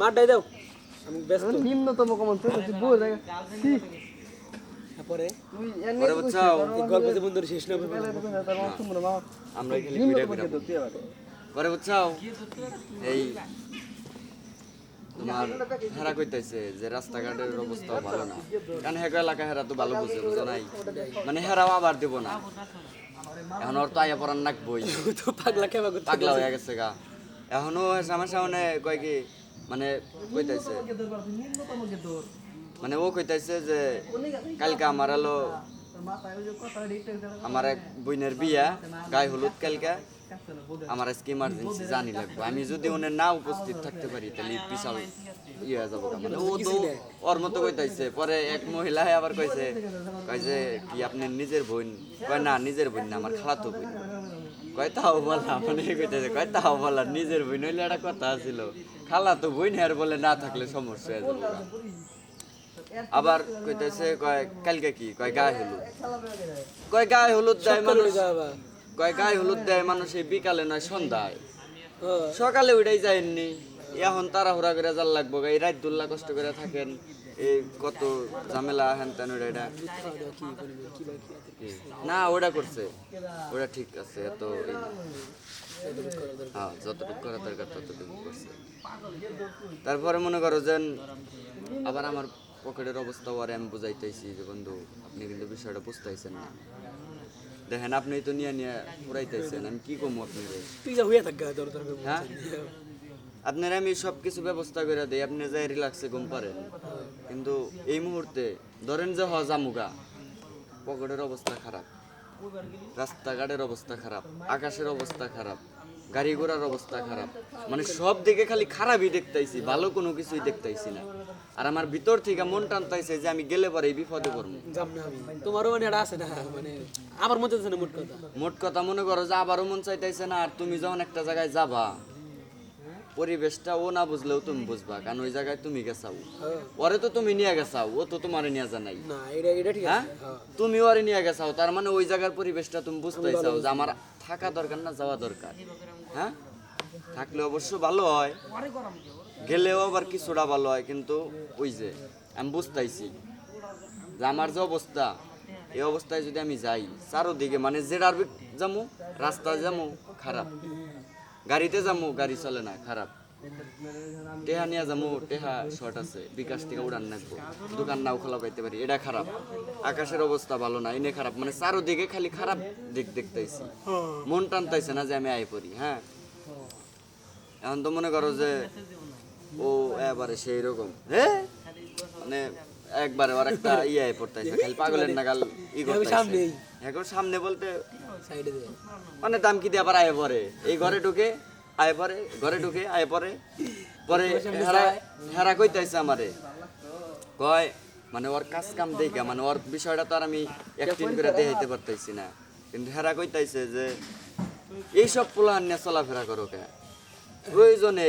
মারটাই দাও। আমি ব্যস্ত। নিম্নতম কমন তো তুই বই জায়গা সি তারপরে? পরে গল্প যে বন্ধুর শেষ না মা আমরা কিন্তু তুই আবার পরে এই তোমার হেরা কইতাছে যে রাস্তাঘাটের অবস্থা ভালো না। কারণ হেগো এলাকা হেরা তো ভালো বুঝে বুঝো নাই? মানে হেরাও আবার দিব না। এখন ওর তো আয়া পড়ার নাক বই। তো পাগলা করতে পাগলা হয়ে গেছে গা। এখনও আমার সামনে কয় কি মানে কইতাছে। মানে ও কইতাছে যে কালকে আমার রেটে আমার এক বইনের বিয়া, গায়ে হলুদ কালকে, আমার আজকে ইমার্জেন্সি জানি লাগবে। আমি যদি ওনে না উপস্থিত থাকতে পারি, তাহলে বিশাল ইয়ে যাব মানে। ও তো ওর মতো কইতাইছে পরে এক মহিলা আবার কইছে কইছে কি আপনি নিজের বোন, কয় না, নিজের বোন না, আমার খালাতো বোন। কয় তাও বলা মানে কইতেছে কয় তাও বলা নিজের বই নইলে একটা কথা ছিল খালাতো বই আর বলে না থাকলে সমস্যা হয়ে যাবে আবার কইতেছে কয় কালকে কি? কয় গায়ে হলুদ। কয় গায়ে হলুদ দেয় মানুষ কয় গায়ে হলুদ দেয় মানুষ বিকালে নয় সন্ধ্যায়। সকালে উঠাই যায়নি। এখন তাড়াহুড়া করে যার লাগবো এই রাত দুল্লা কষ্ট করে থাকেন এই কত ঝামেলা হেন তেন এটা? না ওটা করছে ওটা ঠিক আছে এত হ্যাঁ যতটুকু করা দরকার ততটুকু করছে। তারপরে মনে করো যে আবার আমার পকেটের অবস্থা ওরে আমি বুঝাইতেছি যে বন্ধু আপনি কিন্তু বিষয়টা বুঝতেছেন না। দেখেন আপনি তো নিয়ে নিয়ে পুরাইতেছেন আমি কি কমু আপনি হ্যাঁ? আপনার আমি সব কিছু ব্যবস্থা করে দিই আপনি যাই রিল্যাক্সে ঘুম পারেন। কিন্তু এই মুহূর্তে ধরেন যে হজামুগা পকেটের অবস্থা খারাপ রাস্তাঘাটের অবস্থা খারাপ আকাশের অবস্থা খারাপ গাড়ি ঘোড়ার অবস্থা খারাপ মানে সব দিকে খালি খারাপই দেখতেছি ভালো কোনো কিছুই দেখতাইছি না। আর আমার ভিতর থেকে মন টানতাইছে যে আমি গেলে পরে বিপদে পড়ব। তোমারও মানে এটা আছে না মানে আমার মধ্যে আছে না মোট কথা? মোট কথা মনে করো যে আবারও মন চাইতেছে না আর তুমি যখন একটা জায়গায় যাবা পরিবেশটা ও না বুঝলেও তুমি বুঝবা কারণ ওই জায়গায় তুমি গেছাও। হ্যাঁ। ওরে তো তুমি নিয়ে গেছাও ও তো তোমার নিয়ে জানাই না এটা এটা ঠিক হ্যাঁ? আছে হ্যাঁ। তুমি ওরে নিয়ে গেছাও তার মানে ওই জায়গার পরিবেশটা তুমি বুঝতেই চাও যে আমার থাকা দরকার না যাওয়া দরকার। হ্যাঁ? থাকলে অবশ্য ভালো হয়। গেলেও আবার কিছুটা ভালো হয় কিন্তু ওই যে আমি বুঝতেছি যে আমার যে অবস্থা এই অবস্থায় যদি আমি যাই চারোদিকে মানে যেটার যামু রাস্তায় যামু খারাপ। গাড়িতে যামু গাড়ি চলে না খারাপ। টেহা নিয়ে যামু টেহা শর্ট আছে বিকাশ থেকে উড়ান নাকবো। দোকান নাও খোলা পাইতে পারি এটা খারাপ। আকাশের অবস্থা ভালো না এনে খারাপ মানে চারোদিকে খালি খারাপ দিক দেখতেছি মন টানতেছে না যে আমি আই পড়ি হ্যাঁ? এখন তো মনে করো যে ও এবারে সেই রকম হ্যাঁ মানে একবারে ওর একটা ইয়ে পড়তেছে খালি পাগলের নাগাল ই করতেছে এখন সামনে বলতে মানে দাম কি দিয়ে আবার আয় পরে এই ঘরে ঢুকে আয় পরে ঘরে ঢুকে আয় পরে পরে হেরা হেরা কইতাইছে আমারে কয় মানে ওর কাজ কাম দেখা মানে ওর বিষয়টা তো আর আমি একদিন করে দেখাইতে পারতেছি না। কিন্তু হেরা কইতাইছে যে এইসব পোলাহান নিয়ে চলাফেরা করো কে? প্রয়োজনে